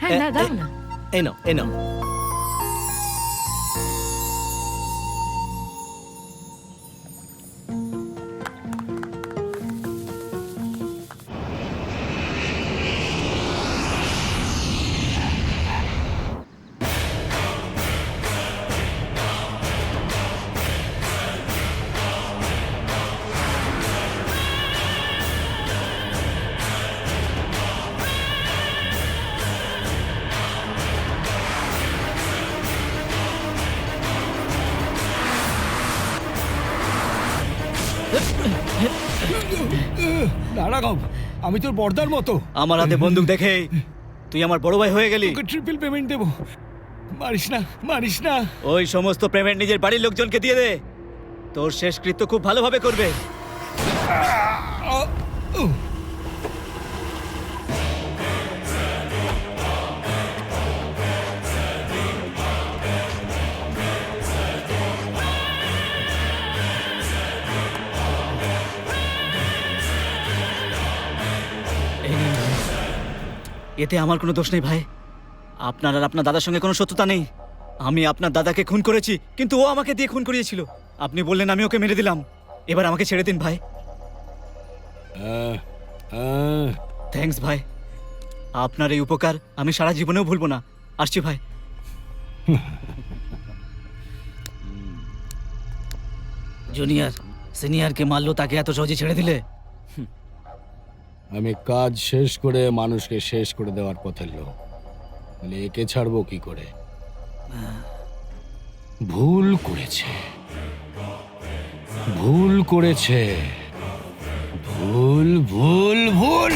হ্যাঁ না দাও না এই নাও এই নাও রাঘব আমি তোর বর্দার মতো। আমার হাতে বন্দুক দেখে তুই আমার বড় ভাই হয়ে গেলি। তোকে ট্রিপল পেমেন্ট দেবো। মারিস না মারিস না। ওই সমস্ত পেমেন্ট নিজের বাড়ির লোকজনকে দিয়ে দে। তোর শেষকৃত্য খুব ভালোভাবে করবে। এই এতে আমার কোনো দোষ নেই ভাই। আপনার আর আপনার দাদার সঙ্গে কোনো শত্রুতা নেই। আমি আপনার দাদাকে খুন করেছি, কিন্তু ও আমাকে দিয়ে খুন করিয়েছিল। আপনি বললেন আমি ওকে মেরে দিলাম। এবার আমাকে ছেড়ে দিন ভাই। থ্যাঙ্কস ভাই। আপনার এই উপকার আমি সারা জীবনেও ভুলবো না। আসছি ভাই। জুনিয়র, সিনিয়রকে মারলো, তাকে এত সহজে ছেড়ে দিলে? আমি কাজ শেষ করে মানুষকে শেষ করে দেওয়ার পথের লোক। তাহলে একে ছাড়বো কি করে? ভুল করেছে। ভুল করেছে। ভুল ভুল ভুল!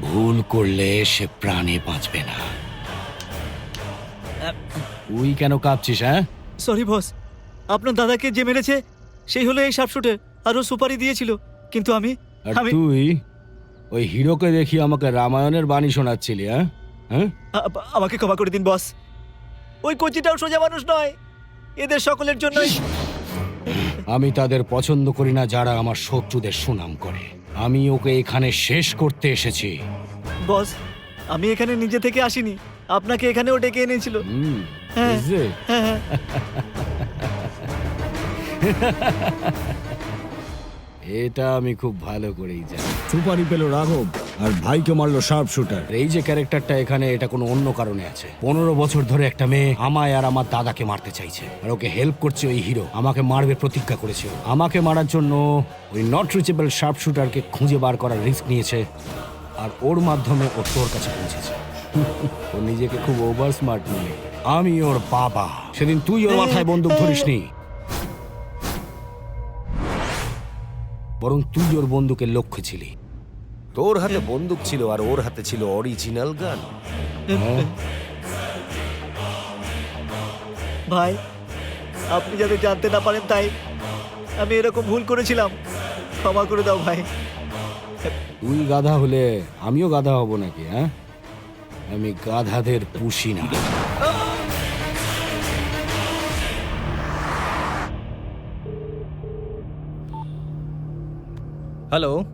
ভুল করলে সে প্রাণে বাঁচবে না। তুই কেন কাঁপছিস হ্যাঁ? সরি বস আপনার দাদাকে যে মেরেছে, সেই হলো এই সাপশুটে আরও সুপারি দিয়েছিল। কিন্তু আমি আর আমি তুই ওই হিরোকে দেখি আমাকে রামায়ণের বাণী শোনাচ্ছিলি হ্যাঁ? হ্যাঁ? আ- আমাকে ক্ষমা করে দিন বস। ওই কচিটাও সোজা মানুষ নয়। এদের সকলের জন্যই আমি তাদের পছন্দ করি না যারা আমার শত্রুদের সুনাম করে। আমি ওকে এখানে শেষ করতে এসেছি। বস আমি এখানে নিজে থেকে আসিনি। আপনাকে এখানেও ডেকে এনেছিল। হুম, হ্যাঁ। হ্যাঁ হ্যাঁ। এটা আমি খুব ভালো করেই জানি। সুপারি পেল রাঘব আর ভাইকে মারলো শার্প শুটার এই যে ক্যারেক্টারটা এখানে এটা কোনো অন্য কারণে আছে। পনেরো বছর ধরে একটা মেয়ে আমায় আর আমার দাদাকে মারতে চাইছে। আর ওকে হেল্প করছে ওই হিরো আমাকে মারবে প্রতিজ্ঞা করেছে। ও। আমাকে মারার জন্য ওই নট রিচেবল শার্প শুটারকে খুঁজে বার করার রিস্ক নিয়েছে। আর ওর মাধ্যমে ও তোর কাছে পৌঁছেছে। ও নিজেকে খুব ওভার স্মার্ট মনে করে। আমি ওর বাবা। সেদিন তুই ওর মাথায় বন্দুক ধরিসনি। বরং তুই ওর বন্দুকের লক্ষ্য ছিলি। তোর হাতে বন্দুক ছিল আর ওর হাতে ছিল অরিজিনাল গান ভাই আপনি যাতে জানতে না পারেন তাই আমি এরকম ভুল করেছিলাম। ক্ষমা করে দাও ভাই। তুই গাধা হলে আমিও গাধা হব নাকি হ্যাঁ? আমি গাধাদের পুষি না। হ্যালো।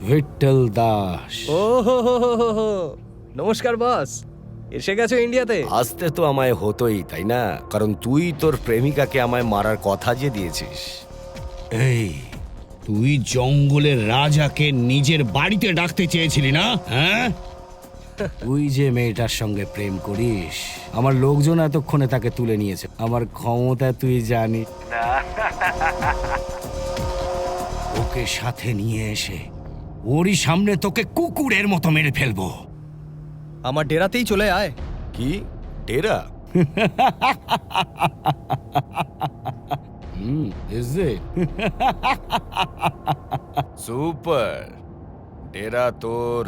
ভিট্টল দাস। ও হো হো হো হো। হো। নমস্কার বস। এসে গেছো ইন্ডিয়াতে? আসতে তো আমায় হতোই তাই না? কারণ তুই তোর প্রেমিকাকে আমায় মারার কথা যে দিয়েছিস। এই তুই জঙ্গলের রাজাকে নিজের বাড়িতে ডাকতে চেয়েছিলি না? হ্যাঁ? তুই যে মেয়েটার সঙ্গে প্রেম করিস আমার লোকজন এতক্ষণে তাকে তুলে নিয়েছে। আমার ক্ষমতা তুই জানি ওকে সাথে নিয়ে এসে ওরই সামনে তোকে কুকুরের মতো মেরে ফেলব। আমার ডেরাতেই চলে আয়। কি? ডেরা? Hmm is it super. ডেরা তোর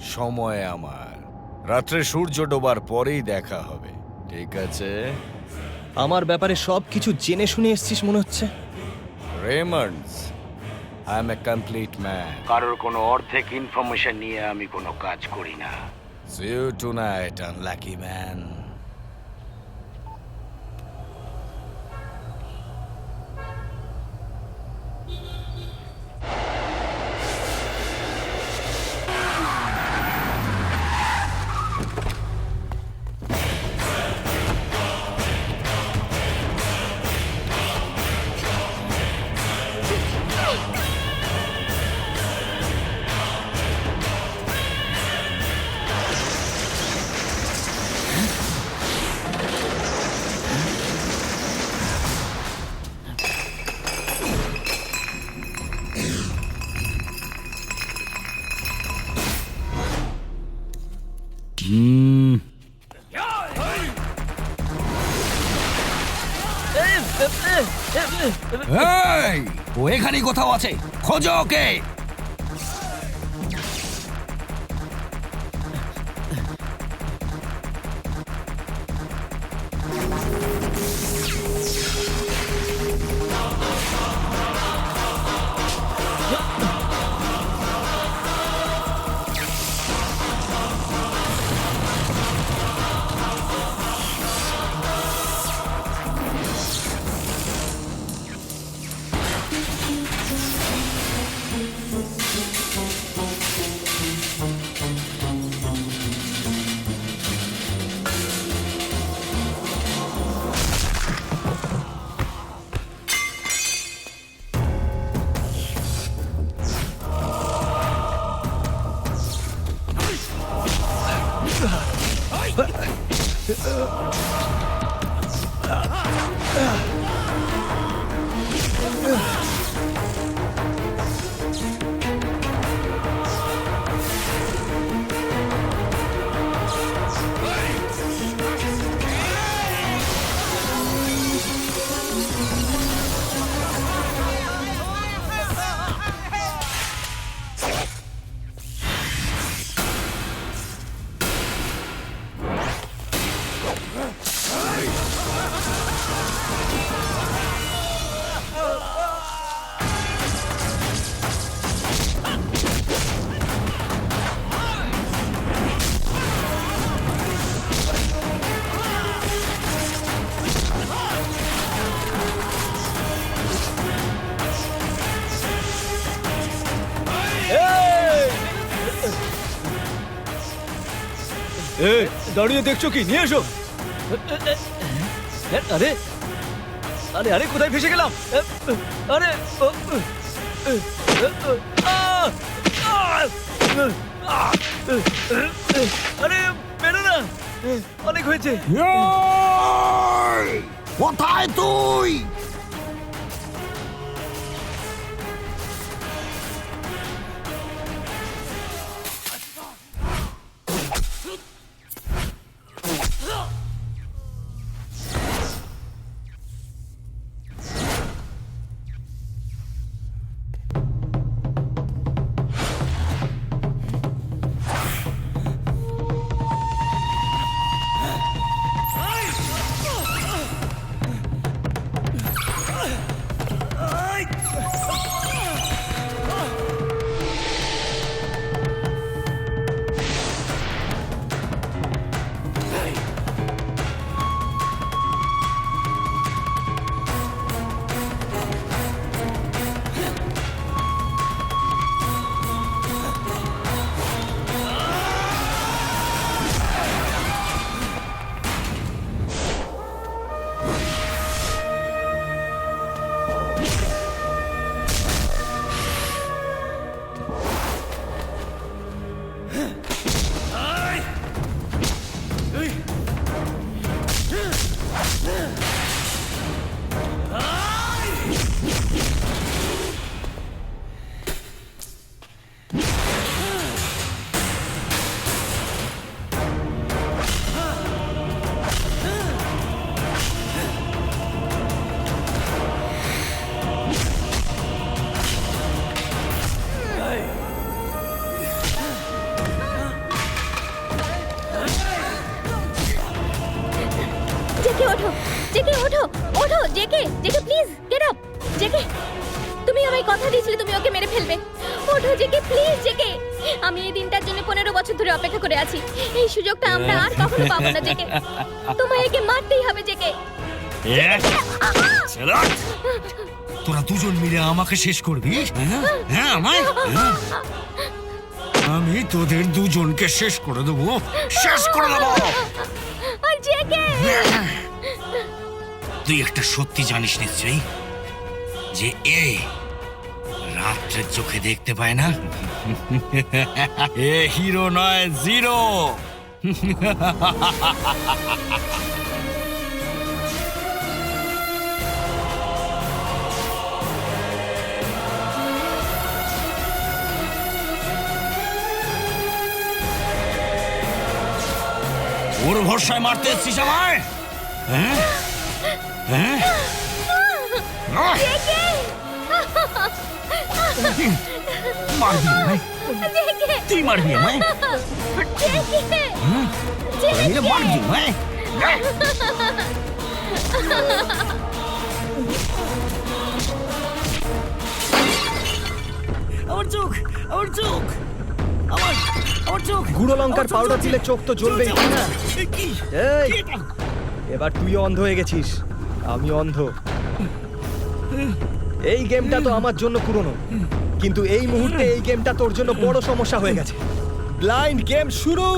সময় আমার। রাত্রে সূর্য ডোবার পরেই দেখা হবে। ঠিক আছে? আমার ব্যাপারে সব কিছু জেনে শুনে এসছিস মনে হচ্ছে? Raymond's I am a complete man কারোর কোনো অর্ধেক ইনফরমেশন নিয়ে আমি কোনো কাজ করি না। See you tonight unlucky man. এই, ও এখানেই কোথাও আছে। খোঁজো ওকে। দাঁড়িয়ে দেখছ কি? নিয়ে এসো। আরে আরে আরে, কোথায় ফেসে গেলাম? আরে আরে বেরো না। অনেক হয়েছে। কোথায় তুই? সুযোগটা আমরা আর কখনো পাবো না জেকে। তোমায় একে মারতেই হবে জেকে। তোরা দুজন মিলে আমাকে শেষ করবি? হ্যাঁ হ্যাঁ আমায়? হ্যাঁ? আমি তোদের দুজনকে শেষ করে দেবো। শেষ করে দেবো। তুই একটা সত্যি জানিস নিশ্চয়ই? যে এ রাত্রের চোখে দেখতে পায় না? এ হিরো নয় জিরো। ওর ভরসায় মারতে এসছিস আমায়? হ্যাঁ? হ্যাঁ? মারবি? তুই মারবি আমায় জেকে তোরা মিলে মারবি আমায় আহ! আমার চোখ আমার চোখ। আমার আমার চোখ। গুঁড়ো লঙ্কার পাউডার দিলে চোখ তো জ্বলবেই। তাই না কি? এই এবার তুইও অন্ধ হয়ে গেছিস। আমি অন্ধ। এই গেমটা তো আমার জন্য পুরনো। কিন্তু এই মুহূর্তে এই গেমটা তোর জন্য বড় সমস্যা হয়ে গেছে। ব্লাইন্ড গেম শুরু!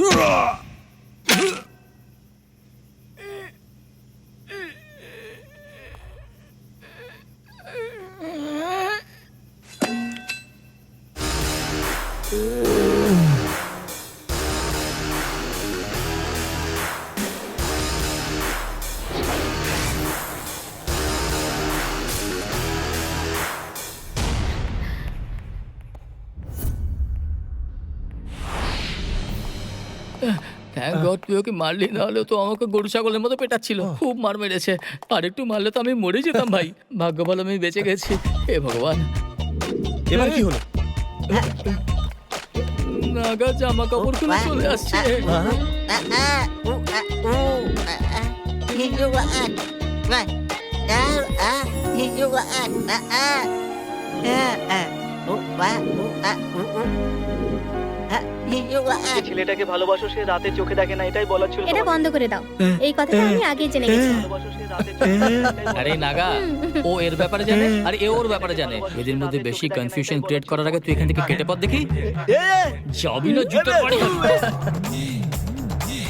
うわっ থ্যাংক গড তুই ওকে মারলি? না হলে তো আমাকে গরু ছাগলের মতো পেটাচ্ছিল। খুব মার মেরেছে। আর একটু মারলে তো আমি মরে যেতাম ভাই। ভাগ্য ভালো আমি বেঁচে গেছি। হে ভগবান। এবার কি হলো? নাগা জামা কাপড় খুলে চলে আসছে। ছেলেটাকে ভালোবাসো সে রাতে চোখে দেখে না এটাই বলার ছিল এটা বন্ধ করে দাও। এই কথাটা আমি আগে জেনে গেছি। আরে নাগা ও এর ব্যাপারে জানে? আর এ ওর ব্যাপারে জানে। এদের মধ্যে বেশি কনফিউশন ক্রিয়েট করার আগে তুই এখান থেকে কেটে পথ দেখি। যাবি না জুতো পাড়ি।